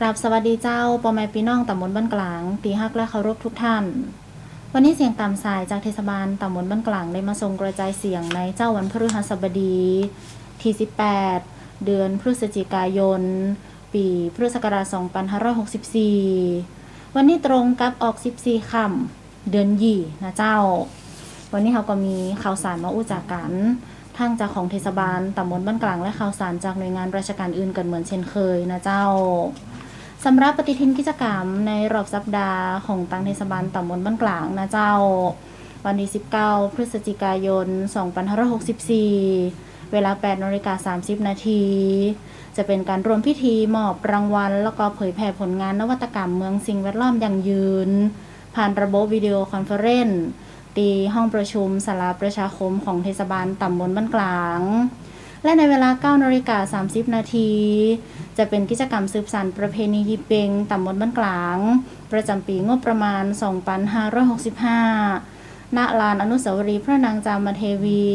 กราบสวัสดีเจ้าปอแม่พี่น้องตำบลบ้านกลางตีฮักและเคารพทุกท่าน วันนี้เสียงตามสายจากเทศบาลตำบลบ้านกลางได้มาส่งกระจายเสียงในเจ้าวันพฤหัสบดีที่ 18 เดือนพฤศจิกายน ปีพุทธศักราช2564 วันนี้ตรงกับออก 14 ค่ำเดือนยี่นะเจ้า วันนี้เขาก็มีข่าวสารมาอู้จากกันทั้งจากของเทศบาลตำบลบ้านกลางและข่าวสารจากหน่วยงานราชการอื่นกันเหมือนเช่นเคยนะเจ้า สำหรับปฏิทินกิจกรรมในรอบสัปดาห์ของตังเทศบาลตำบลบ้านกลางนะเจ้า วันที่ 19 พฤศจิกายน 2564 เวลา8นาฬิกา30 นาที จะเป็นการรวมพิธีมอบรางวัล แล้วก็เผยแผ่ผลงานนวัตกรรมเมืองสิ่งแวดล้อมยั่งยืน ผ่านระบบวิดีโอคอนเฟอเรนซ์ตีห้องประชุมสาราประชาคมของเทศบาลตำบลบ้านกลาง และในเวลา9นาฬิกา30 นาที จะเป็นกิจกรรมสืบสานประเพณียิปเปงตำบลบ้านกลาง ประจำปีงบประมาณ 2565ณลานอนุสาวรีย์พระนางจามเทวี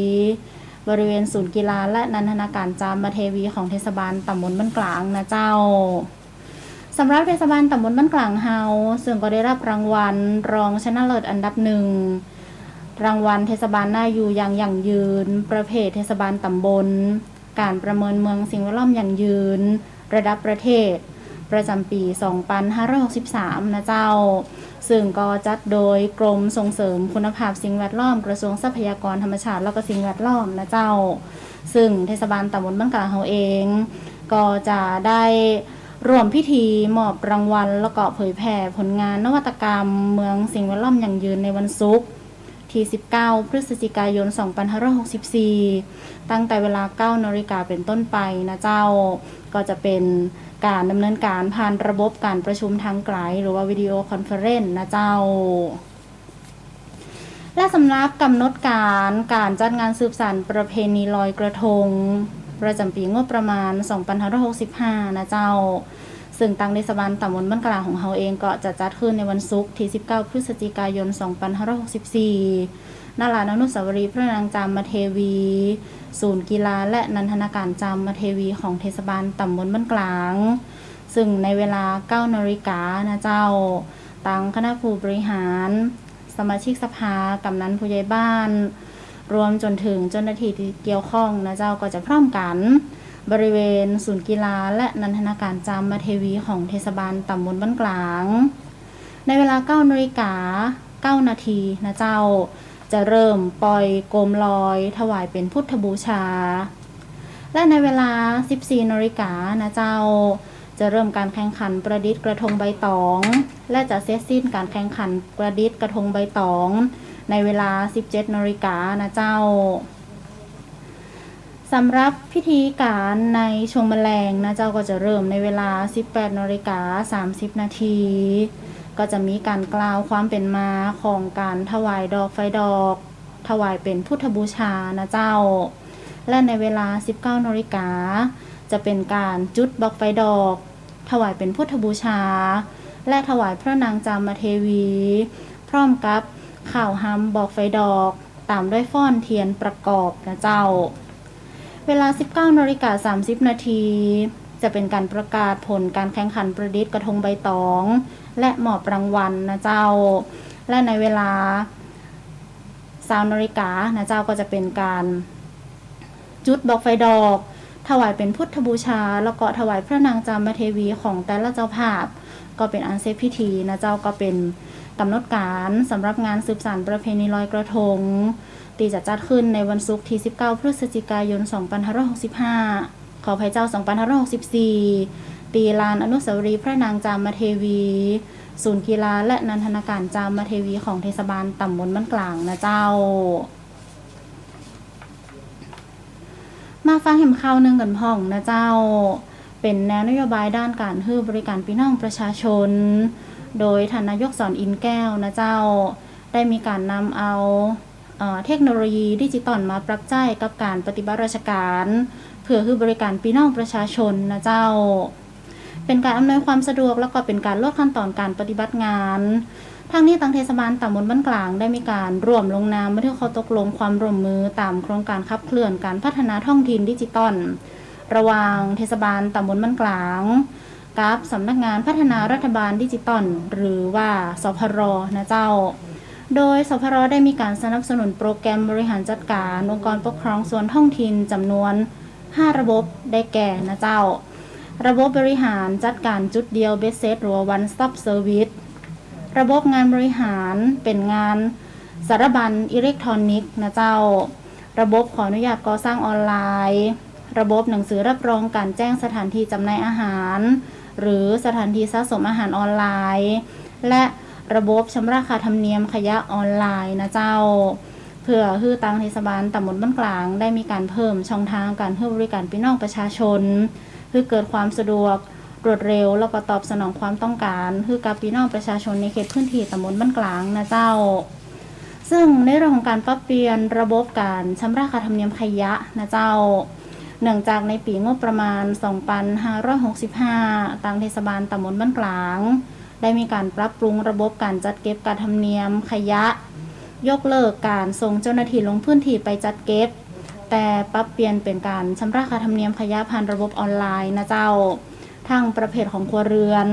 บริเวณศูนย์กีฬาและนันทนาการจามเทวีของเทศบาลตำบลบ้านกลางนะเจ้าสำหรับเทศบาลตำบลบ้านกลางเฮาซึ่งก็ได้รับรางวัลรองชนะเลิศอันดับหนึ่ง รางวัลเทศบาลน่าอยู่อย่างยั่งยืน ประเภทเทศบาลตำบล การประเมินเมืองสิ่งแวดล้อมอยั่งยืน ระดับประเทศ ประจำปี 2563 นะเจ้า ซึ่งก็จัดโดยกรมส่งเสริมคุณภาพสิ่งแวดล้อมกระทรวงทรัพยากรธรรมชาติและก็สิ่งแวดล้อมนะเจ้า ซึ่งเทศบาลตำบลบ้านกลางเฮาเอง ก็จะได้รวมพิธีมอบรางวัล แล้วก็เผยแผ่ผลงานนวัตกรรม เมืองสิ่งแวดล้อมอยั่งยืนในวันศุกร์ ที่ 19 พฤศจิกายน 2564 ตั้งแต่เวลา 9นาฬิกาเป็นต้นไปนะเจ้า ก็จะเป็นการดำเนินการผ่านระบบการประชุมทางไกล หรือว่าวิดีโอคอนเฟอเรนซ์นะเจ้าและสำหรับกำหนดการการจัดงานสืบสานประเพณีลอยกระทง ประจำปีงบประมาณ 2565 นะเจ้า ซึ่งตังเทศบาลตำบลบ้านกลางของเฮาเองก็จะจัดขึ้นในวันศุกร์ที่ 19 พฤศจิกายน 2564ณลานอนุสาวรีย์พระนางจามเทวี ศูนย์กีฬาและนันทนาการจามเทวีของเทศบาลตำบลบ้านกลาง ซึ่งในเวลา 9นาฬิกานะเจ้าตังคณะผู้บริหาร สมาชิกสภากำนันผู้ใหญ่บ้าน รวมจนถึงเจ้าหน้าที่ที่เกี่ยวข้องนะเจ้าก็จะพร้อมกัน บริเวณศูนย์กีฬาและนันทนาการจามาเทวีของเทศบาลตำบลบ้านกลาง ในเวลา9นาฬิกา9นาทีนะเจ้า จะเริ่มปล่อยโกมลอย ถวายเป็นพุทธบูชา และในเวลา 14นาฬิกานะเจ้า จะเริ่มการแข่งขันประดิษฐ์กระทงใบตอง และจะเสร็จสิ้นการแข่งขันประดิษฐ์กระทงใบตอง ในเวลา 17นาฬิกานะเจ้า สำหรับพิธีการในชวงแมลงนะเจ้าก็จะเริ่มในเวลา 18นาฬิกา30 นาที ก็จะมีการกล่าวความเป็นมาของการถวายดอกไฟดอก ถวายเป็นพุทธบูชานะเจ้า และในเวลา 19นาฬิกาจะเป็นการจุดดอกไฟดอก ถวายเป็นพุทธบูชา และถวายพระนางจามเทวี พร้อมกับข่าวฮัมบอกไฟดอก ตามด้วยฟ้อนเทียนประกอบนะเจ้า เวลา 19นาฬิกา30 นาที จะเป็นการประกาศผลการแข่งขันประดิษฐ์กระทงใบตอง และหมอบรางวัลนะเจ้า และในเวลา3นาฬิกานะเจ้าก็จะเป็นการจุดดอกไฟดอก ถวายเป็นพุทธบูชา แล้วก็ถวายพระนางจามเทวีของแต่ละเจ้าภาพ ก็เป็นอันเซฟพิธีนะเจ้าก็เป็นกำหนดการสำหรับงานสืบสานประเพณีลอยกระทง ตีจะจัดขึ้นในวันศุกร์ที่ 19 พฤศจิกายน 2565ขออภัยเจ้า 2564 ตีลานอนุสาวรีย์พระนางจามเทวี ศูนย์กีฬาและนันทนาการจามเทวีของเทศบาลตำบลบ้านกลางนะเจ้ามาฟังเห็มข่าวหนึ่งกันพ่องนะเจ้า เป็นแนวนโยบายด้านการให้บริการพี่น้องประชาชน โดยทานนายกสอนอินแก้วนะเจ้า ได้มีการนำเอา เทคโนโลยีดิจิตอลมาปรับใช้กับการปฏิบัติราชการ เพื่อให้บริการพี่น้องประชาชนนะเจ้า เป็นการอำนวยความสะดวกแล้วก็เป็นการลดขั้นตอนการปฏิบัติงานทางนี้ทางเทศบาลตำบลบ้านกลางได้มีการร่วมลงนามบันทึกข้อตกลงความร่วมมือตามโครงการขับเคลื่อนการพัฒนาท้องถิ่นดิจิตอลระหว่างเทศบาลตำบลบ้านกลางกับสำนักงานพัฒนารัฐบาลดิจิตอลหรือว่าสพรนะเจ้า โดยสพรได้มีการสนับสนุนโปรแกรมบริหารจัดการองค์กรปกครองส่วนท้องถิ่นจำนวน 5 ระบบได้แก่นะเจ้า ระบบบริหารจัดการจุดเดียวเบสเซตหรือว่า one stop service ระบบงานบริหารเป็นงานสารบัญอิเล็กทรอนิกส์นะเจ้า ระบบขออนุญาตก่อสร้างออนไลน์ ระบบหนังสือรับรองการแจ้งสถานที่จำหน่ายอาหาร หรือสถานที่สะสมอาหารออนไลน์ และ ระบบชำระค่าธรรมเนียมขยะออนไลน์นะเจ้า เพื่อฮือตังเทศบาลตำบลบ้านกลาง ได้มีการเพิ่มช่องทางการให้บริการพี่น้องประชาชนเพื่อเกิดความสะดวกรวดเร็ว แล้วก็ตอบสนองความต้องการเพื่อกับพี่น้องประชาชนในเขตพื้นที่ตำบลบ้านกลางนะเจ้า ซึ่งในเรื่องของการปรับเปลี่ยนระบบการชำระค่าธรรมเนียมขยะนะเจ้าเนื่องจากในปีงบประมาณ 2565ทางเทศบาลตำบลบ้านกลาง ได้มีการปรับปรุงระบบการจัดเก็บการธรรมเนียมขยะ ยกเลิกการส่งเจ้าหน้าที่ลงพื้นที่ไปจัดเก็บ แต่ปรับเปลี่ยนเป็นการชำระค่าธรรมเนียมขยะผ่านระบบออนไลน์นะเจ้าทั้งประเภทของครัวเรือน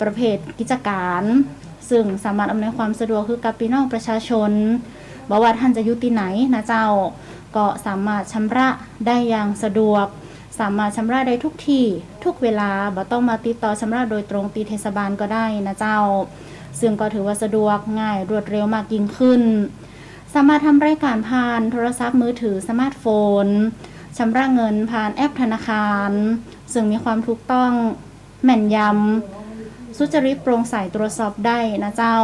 ประเภทกิจการ ซึ่งสามารถอำนวยความสะดวกคือกับพี่น้องประชาชนบอกว่าท่านจะอยู่ที่ไหนนะเจ้า ก็สามารถชำระได้อย่างสะดวก สามารถชำระได้ทุกที่ ทุกเวลาบ่ต้องมาติดต่อชำระโดยตรงตีเทศบาลก็ได้นะเจ้า ซึ่งก็ถือว่าสะดวกง่ายรวดเร็วมากยิ่งขึ้น สามารถทำรายการผ่านโทรศัพท์มือถือสมาร์ทโฟนชำระเงินผ่านแอปธนาคาร ซึ่งมีความถูกต้องแม่นยำสุจริตโปร่งใสตรวจสอบได้นะเจ้า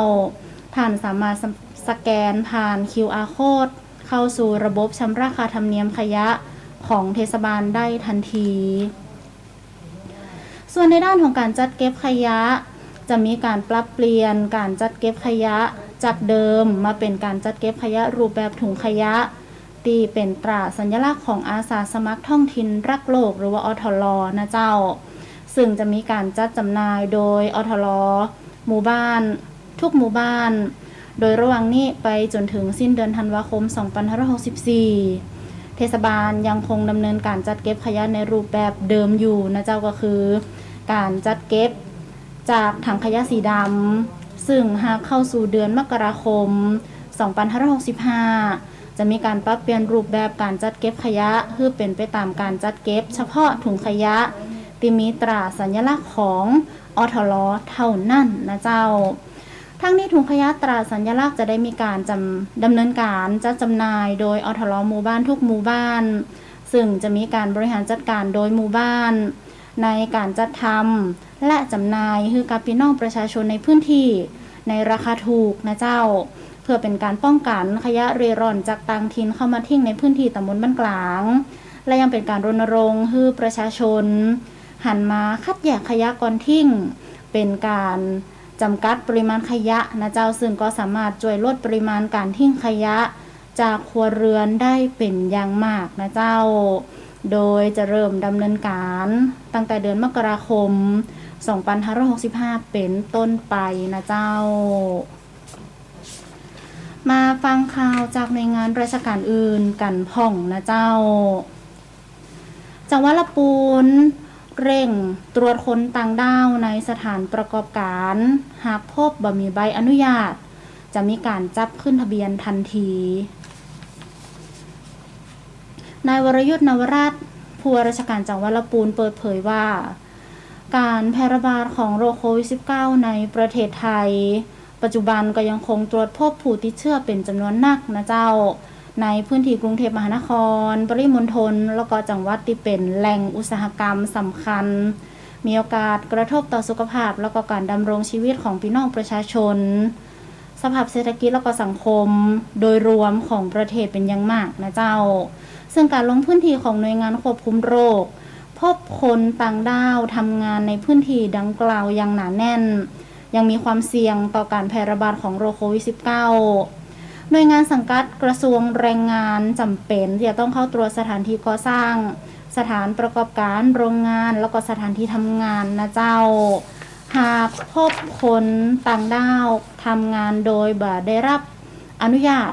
ท่านสามารถสสแกนผ่าน QR code เข้าสู่ระบบชำระค่าธรรมเนียมขยะ ของเทศบาลได้ทันที ส่วนในด้านของการจัดเก็บขยะ จะมีการปรับเปลี่ยนการจัดเก็บขยะจากเดิมมาเป็นการจัดเก็บขยะรูปแบบถุงขยะตีเป็นตราสัญลักษณ์ของอาสาสมัครท้องถิ่นรักโลกหรือว่าอทลนะเจ้า ซึ่งจะมีการจัดจำหน่ายโดยอทลหมู่บ้าน ทุกหมู่บ้าน โดยระหว่างนี้ไปจนถึงสิ้นเดือนธันวาคม 2564 ทศบาลยังคงดำเนินการจัดเก็บขยะในรูปแบบเดิมอยู่นะเจ้าก็คือ การจัดเก็บจากถังขยะสีดำซึ่งหากเข้าสู่เดือนมกราคม 2565 จะมีการปรับเปลี่ยนรูปแบบการจัดเก็บขยะเพื่อเป็นไปตามการจัดเก็บ เฉพาะถุงขยะที่มีตราสัญลักษณ์ของอทลเท่านั้นนะเจ้า ทั้งนี้ถุงขยะตราสัญลักษณ์จะได้มีการจำดำเนินการจัดจำหน่ายโดยอทลหมู่บ้านทุกหมู่บ้าน ซึ่งจะมีการบริหารจัดการโดยหมู่บ้าน ในการจัดทำและจำหน่ายให้กับพี่น้องประชาชนในพื้นที่ ในราคาถูกนะเจ้า เพื่อเป็นการป้องกันขยะเร่ร่อนจากต่างถิ่นเข้ามาทิ้งในพื้นที่ตำบลบ้านกลาง และยังเป็นการรณรงค์ให้ประชาชน หันมาคัดแยกขยะก่อนทิ้ง เป็นการ จำกัดปริมาณขยะนะเจ้าซึ่งก็สามารถช่วยลดปริมาณการทิ้งขยะ จากครัวเรือนได้เป็นอย่างมากนะเจ้า โดยจะเริ่มดำเนินการตั้งแต่เดือนมกราคม 2565 เป็นต้นไปนะเจ้า มาฟังข่าวจากในวยงานราชการอื่นกันพ่องนะเจ้าจังหวัดละปูน เร่งตรวจค้นต่างด้าวในสถานประกอบการ หากพบบ่มีใบอนุญาต จะมีการจับขึ้นทะเบียนทันทีนายวรยุทธ์นวราชผู้ว่าราชการจังหวัดละปูนเปิดเผยว่า การแพร่ระบาดของโรคโควิด -19 ในประเทศไทย ปัจจุบันก็ยังคงตรวจพบผู้ติดเชื้อเป็นจำนวนนักนะเจ้า ในพื้นที่กรุงเทพมหานคร ปริมณฑลแล้วก็จังหวัดที่เป็นแหล่งอุตสาหกรรมสำคัญ มีโอกาสกระทบต่อสุขภาพ แล้วก็การดำรงชีวิตของพี่น้องประชาชน สภาพเศรษฐกิจแล้วก็สังคมโดยรวมของประเทศเป็นอย่างมากนะเจ้า ซึ่งการลงพื้นที่ของหน่วยงานควบคุมโรค พบคนต่างด้าวทำงานในพื้นที่ดังกล่าวอย่างหนาแน่น ยังมีความเสี่ยงต่อการแพร่ระบาดของโรคโควิด -19 หน่วยงานสังกัดกระทรวงแรงงานจำเป็นที่จะต้องเข้าตรวจสถานที่ก่อสร้าง สถานประกอบการโรงงานแล้วก็สถานที่ทำงานนะเจ้า หากพบคนต่างด้าวทำงานโดยบ่ได้รับอนุญาต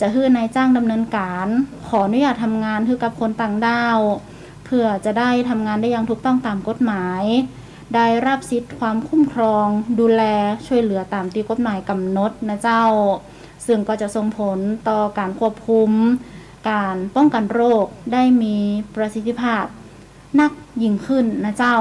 จะให้นายจ้างดำเนินการ ขออนุญาตทำงานให้กับคนต่างด้าวเพื่อจะได้ทำงานได้อย่างถูกต้องตามกฎหมาย ได้รับสิทธิ์ความคุ้มครอง ดูแลช่วยเหลือตามที่กฎหมายกำหนดนะเจ้า ซึ่งก็จะส่งผลต่อการควบคุม การป้องกันโรคได้มีประสิทธิภาพนักยิ่งขึ้นนะเจ้า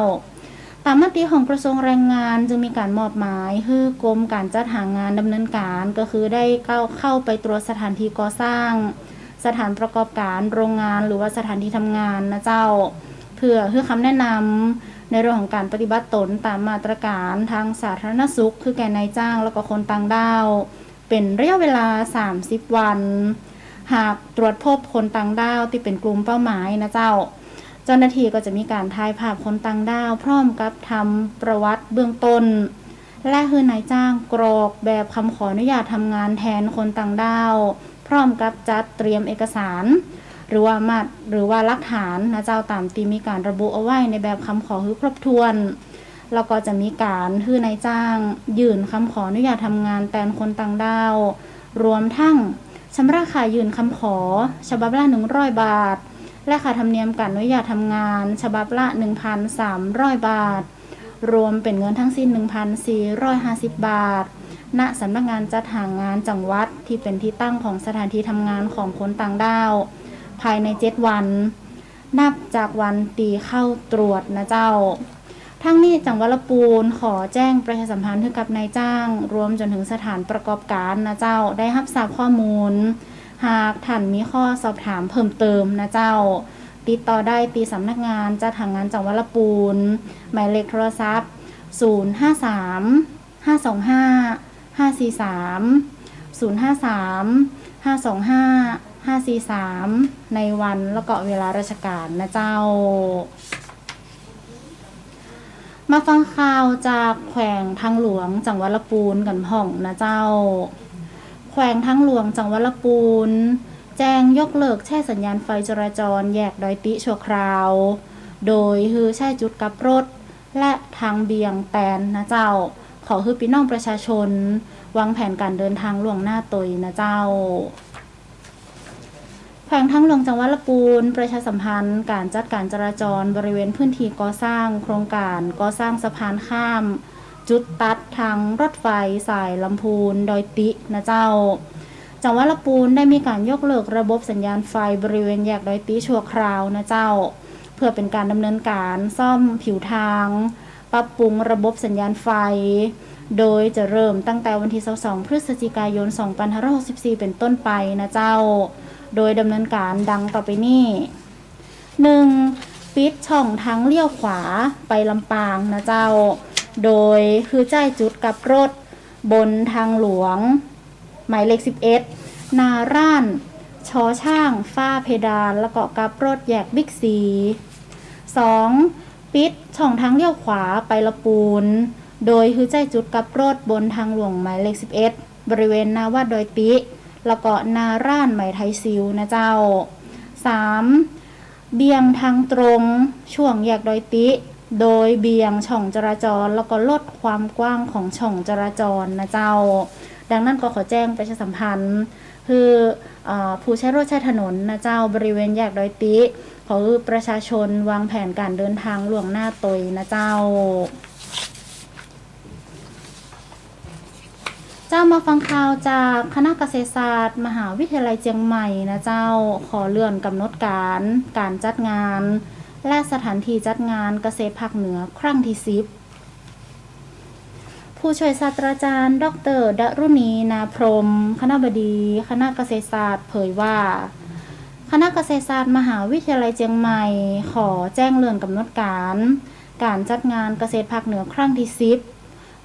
ตามมติของกระทรวงแรงงานจึงมีการมอบหมายให้กรมการจัดหางานดำเนินการก็คือได้เข้าเข้าไปตรวจสถานที่ก่อสร้าง สถานประกอบการโรงงานหรือว่าสถานที่ทำงานนะเจ้า เพื่อให้คำแนะนำในเรื่องของการปฏิบัติตนตามมาตรการทางสาธารณสุข คือแก่นายจ้างแล้วก็คนต่างด้าว เป็นระยะเวลา 30 วัน หากตรวจพบคนต่างด้าวที่เป็นกลุ่มเป้าหมายนะเจ้า เจ้าหน้าที่ก็จะมีการถ่ายภาพคนต่างด้าว พร้อมกับทำประวัติเบื้องต้น และคือนายจ้างกรอกแบบคำขออนุญาตทำงานแทนคนต่างด้าว พร้อมกับจัดเตรียมเอกสารหรือว่ามัดหรือว่าหลักฐานนะเจ้าตามที่มีการระบุเอาไว้ในแบบคำขอคือครบถ้วน แล้วก็จะมีการคือนายจ้าง ยื่นคำขออนุญาตทำงานแทนคนต่างด้าว รวมทั้งชำระค่ายื่นคำขอ ฉบับละ 100 บาท และค่าธรรมเนียมการอนุญาตทำงาน ฉบับละ 1,300 บาท รวมเป็นเงินทั้งสิ้น 1,450 บาท ณสำนักงานจัดหางานจังหวัดที่เป็นที่ตั้งของสถานที่ทำงานของคนต่างด้าว ภายใน 7 วัน นับจากวันตีเข้าตรวจนะเจ้า ทั้งนี้จังหวัดละปูนขอแจ้งประชาสัมพันธ์ให้กับนายจ้าง รวมจนถึงสถานประกอบการนะเจ้าได้รับทราบข้อมูล หากท่านมีข้อสอบถามเพิ่มเติมนะเจ้า ติดต่อได้ตีสำนักงานจัดหางานจังหวัดละปูน หมายเลขโทรศัพท์ 053 525 543 053 525 543 ในวันแล้วก็เวลาราชการนะเจ้า มาฟังข่าวจากแขวงทางหลวงจังหวัดละปูนกันพ่องนะเจ้า แขวงทางหลวงจังหวัดละปูน แจ้งยกเลิกแช่สัญญาณไฟจราจรแยกดอยติชั่วคราว โดยฮือใช้จุดกับรถ และทางเบียงแตนนะเจ้า ขอคือพี่น้องประชาชน วางแผนการเดินทางล่วงหน้าตยนะเจ้า แขวงทางหลวงจังหวัดละปูน ประชาสัมพันธ์ การจัดการจราจรบริเวณพื้นที่ก่อสร้าง โครงการก่อสร้างสะพานข้าม จุดตัดทางรถไฟสายลำพูนดอยตินะเจ้า จังหวัดละปูนได้มีการยกเลิกระบบสัญญาณไฟบริเวณแยกดอยติชั่วคราวนะเจ้า เพื่อเป็นการดำเนินการซ่อมผิวทาง ปรับปรุงระบบสัญญาณไฟโดยจะเริ่มตั้งแต่วันที่ 22 พฤศจิกายน 2564 เป็นต้นไปนะเจ้า โดยดำเนินการดังต่อไปนี้ 1. ปิดช่องทางเลี้ยวขวาไปลำปางนะเจ้า โดยคือจ่ายจุดกับรถบนทางหลวง หมายเลข 11 นาร่านชอช่างฝ้าเพดานแล้วก็กับรถแยกบิ๊กซี 2. ปิดช่องทางเลี้ยวขวาไปละปูน โดยคือใจจุดกับรถบนทางหลวงหมายเลข 11 บริเวณนาวัดดอยติ แล้วก็นาร่านไหมไทยซิวนะเจ้า 3. เบี่ยงทางตรงช่วงแยกดอยติ โดยเบี่ยงช่องจราจร แล้วก็ลดความกว้างของช่องจราจรนะเจ้า ดังนั้นก็ขอแจ้งประชาสัมพันธ์ คืออผู้ใช้รถใช้ถนนนะเจ้าบริเวณแยกดอยติขอคือประชาชนวางแผนการเดินทางล่วงหน้าตยนะเจ้า จ้ามาฟังข่าวจากคณะเกษตรศาสตร์ มหาวิทยาลัยเจียงใหม่นะเจ้าขอเลื่อนกำหนดการการจัดงาน และสถานที่จัดงานเกษตรภาคเหนือครั้งที่สิบผู้ช่วยศาสตราจารย์ ดรดรุณีนาพรหมคณะบดี คณะเกษตรศาสตร์ เผยว่า คณะเกษตรศาสตร์ มหาวิทยาลัยเจียงใหม่ ขอแจ้งเลื่อนกำหนดการ การจัดงานเกษตรภาคเหนือครั้งที่สิบ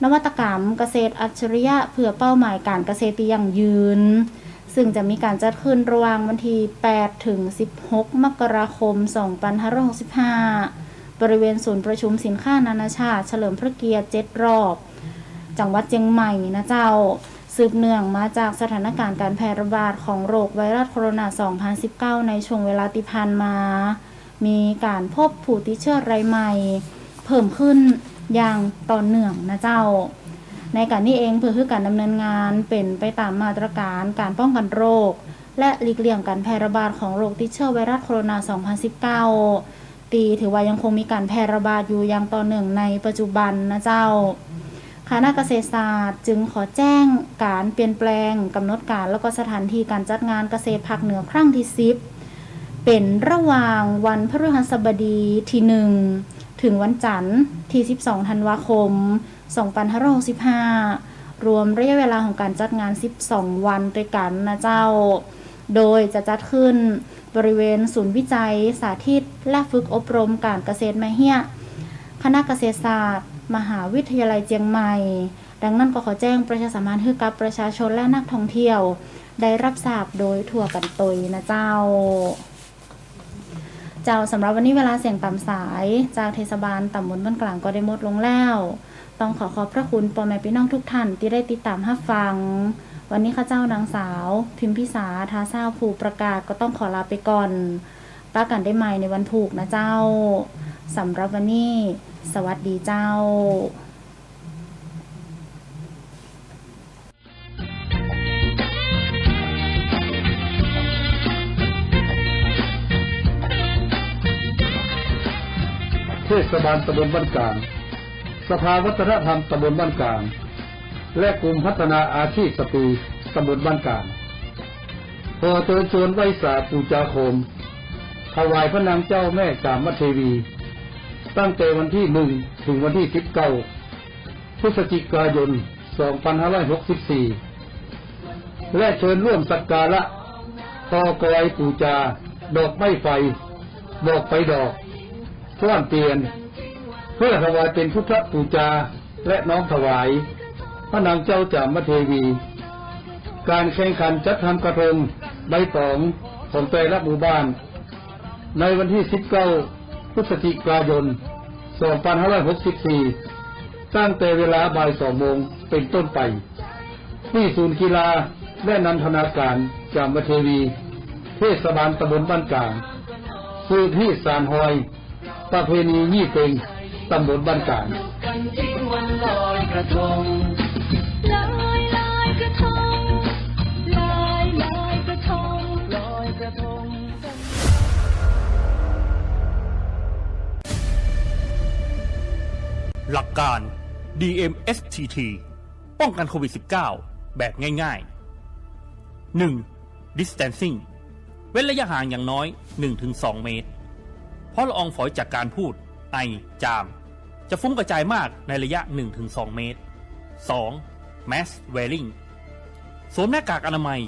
นวัตกรรมเกษตรอัจฉริยะเพื่อเป้าหมายการเกษตรที่ยั่งยืน ซึ่งจะมีการจัดขึ้นระหว่างวันที่ 8 ถึง 16 มกราคม 2565 บริเวณศูนย์ประชุมสินค้านานาชาติ เฉลิมพระเกียรติ 7 รอบ จังหวัดเชียงใหม่นะเจ้า สืบเนื่องมาจากสถานการณ์การแพร่ระบาดของโรคไวรัสโคโรนา 2019 ในช่วงเวลาที่ผ่านมา มีการพบผู้ติดเชื้อรายใหม่ เพิ่มขึ้น อย่างต่อเนื่องนะเจ้า ในการนี้เองเพื่อคือการดำเนินงานเป็นไปตามมาตรการการป้องกันโรค และหลีกเลี่ยงการแพร่ระบาดของโรคติดเชื้อไวรัสโคโรนา 2019 ตีถือว่ายังคงมีการแพร่ระบาดอยู่อย่างต่อเนื่องในปัจจุบันนะเจ้าคณะเกษตรศาสตร์จึงขอแจ้งการเปลี่ยนแปลงกำหนดการแล้วก็สถานที่การจัดงานเกษตรภาคเหนือครั้งที่ 10 เป็นระหว่างวันพฤหัสบดีที่1 ถึงวันจันทร์ที่ 12 ธันวาคม 2565 รวมระยะเวลาของการจัดงาน 12 วันด้วยกันนะเจ้า โดยจะจัดขึ้นบริเวณศูนย์วิจัย สาธิต และฝึกอบรมการเกษตรมาเฮียคณะเกษตรศาสตร์ มหาวิทยาลัยเจียงใหม่ ดังนั้นก็ขอแจ้งประชาสัมพันธ์ให้กับประชาชนและนักท่องเที่ยว ได้รับทราบโดยทั่วกันตยนะเจ้า เจ้าสำหรับวันนี้เวลาเสียงต่ำสาย จากเทศบาลตำบลบ้านกลางก็ได้หมดลงแล้ว ต้องขอขอบพระคุณพ่อแม่พี่น้องทุกท่านที่ได้ติดตามรับฟัง วันนี้ข้าเจ้านางสาว พิมพิสาทาซาผูประกาศก็ต้องขอลาไปก่อนปากันได้ใหม่ในวันถูกนะเจ้าสำหรับวันนี้ สวัสดีเจ้า เทศบาลตำบลบ้านกลาง สภาวัฒนธรรมตำบลบ้านกลาง และกลุ่มพัฒนาอาชีพสตรีตำบลบ้านกลางขอเชิญชวนไว้สาปูจาโคมถวายพระนางเจ้าแม่จามเทวี ตั้งแต่วันที่หนึ่งถึงวันที่สิบเก้าพฤศจิกายน 2564 และเชิญร่วมสักการะพอกอยปูจา ดอกไม้ไฟ ดอกไฟดอก ท่วนเตียน เพื่อถวายเป็นพุทธปูจาและน้อมถวาย พระนางเจ้าจามเทวี การแข่งขันจัดทำกระทงใบตองของแต่ละหมู่บ้าน ในวันที่ 19 พฤศจิกายน 2564 ตั้งแต่เวลาบ่ายสองโมงเป็นต้นไป ที่ศูนย์กีฬาและนันทนาการจามเทวี เทศบาลตำบลบ้านกลางคือที่สารหอย ประเพณียี่เป็งตำบลบ้านกาลหลักการ DMSTT ป้องกันโควิด -19 แบบง่าย ๆ 1. Distancing เว้นระยะห่างอย่างน้อย 1-2 เมตร เพราะละอองฝอยจากการพูด ไอ จาม จะฟุ้งกระจายมากในระยะ 1-2 เมตร 2. Mask wearing สวมหน้ากากอนามัย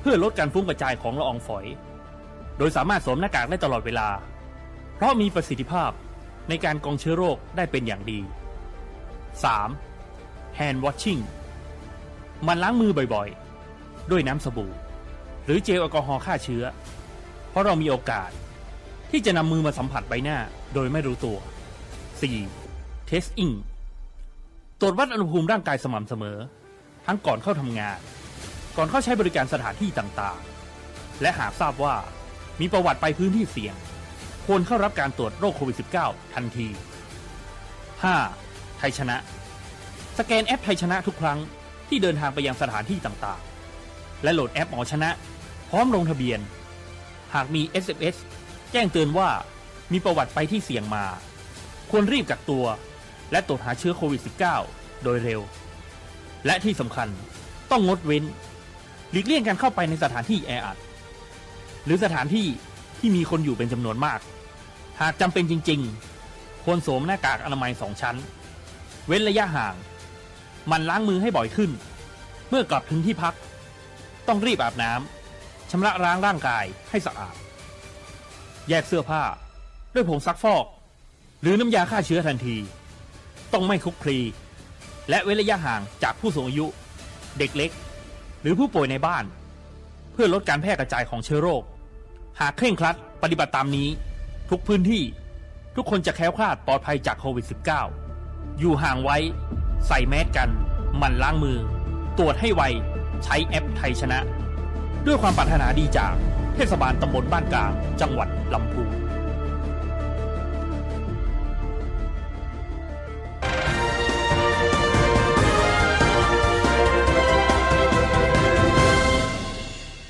เพื่อลดการฟุ้งกระจายของละอองฝอย โดยสามารถสวมหน้ากากได้ตลอดเวลา เพราะมีประสิทธิภาพในการกรองเชื้อโรคได้เป็นอย่างดี 3. Hand washing มันล้างมือบ่อยๆ ด้วยน้ำสบู่ หรือเจลแอลกอฮอล์ฆ่าเชื้อ เพราะเรามีโอกาส ที่จะนำมือมาสัมผัสใบหน้าโดยไม่รู้ตัว 4. Testing ตรวจวัดอุณหภูมิร่างกายสม่ำเสมอ ทั้งก่อนเข้าทำงาน ก่อนเข้าใช้บริการสถานที่ต่างๆ และหากทราบว่ามีประวัติไปพื้นที่เสี่ยง ควรเข้ารับการตรวจโรคโควิด -19 ทันที 5. ไทยชนะ สแกนแอปไทยชนะทุกครั้งที่เดินทางไปยังสถานที่ต่างๆ และโหลดแอปหมอชนะ พร้อมลงทะเบียน หากมี SMS แจ้งเตือนว่ามีประวัติไปที่เสี่ยงมา ควรรีบกักตัว และตรวจหาเชื้อโควิด -19 โดยเร็ว และที่สำคัญต้องงดเว้น หลีกเลี่ยงการเข้าไปในสถานที่แออัด หรือสถานที่ที่มีคนอยู่เป็นจำนวนมาก หากจำเป็นจริง ๆ ควรสวมหน้ากากอนามัยสองชั้น เว้นระยะห่างมันล้างมือให้บ่อยขึ้น เมื่อกลับถึงที่พัก ต้องรีบอาบน้ำชำระล้างร่างกายให้สะอาด แยกเสื้อผ้า ด้วยผงซักฟอก หรือน้ำยาฆ่าเชื้อทันที ต้องไม่คลุกคลี และเว้นระยะห่างจากผู้สูงอายุ เด็กเล็ก หรือผู้ป่วยในบ้าน เพื่อลดการแพร่กระจายของเชื้อโรค หากเคร่งครัดปฏิบัติตามนี้ ทุกพื้นที่ทุกคนจะแคล้วคลาดปลอดภัยจากโควิด -19 อยู่ห่างไว้ ใส่แมสกัน หมั่นล้างมือ ตรวจให้ไว ใช้แอปไทยชนะ ด้วยความปรารถนาดีจาก เทศบาลตำบลบ้านกลาง จังหวัดลำพูน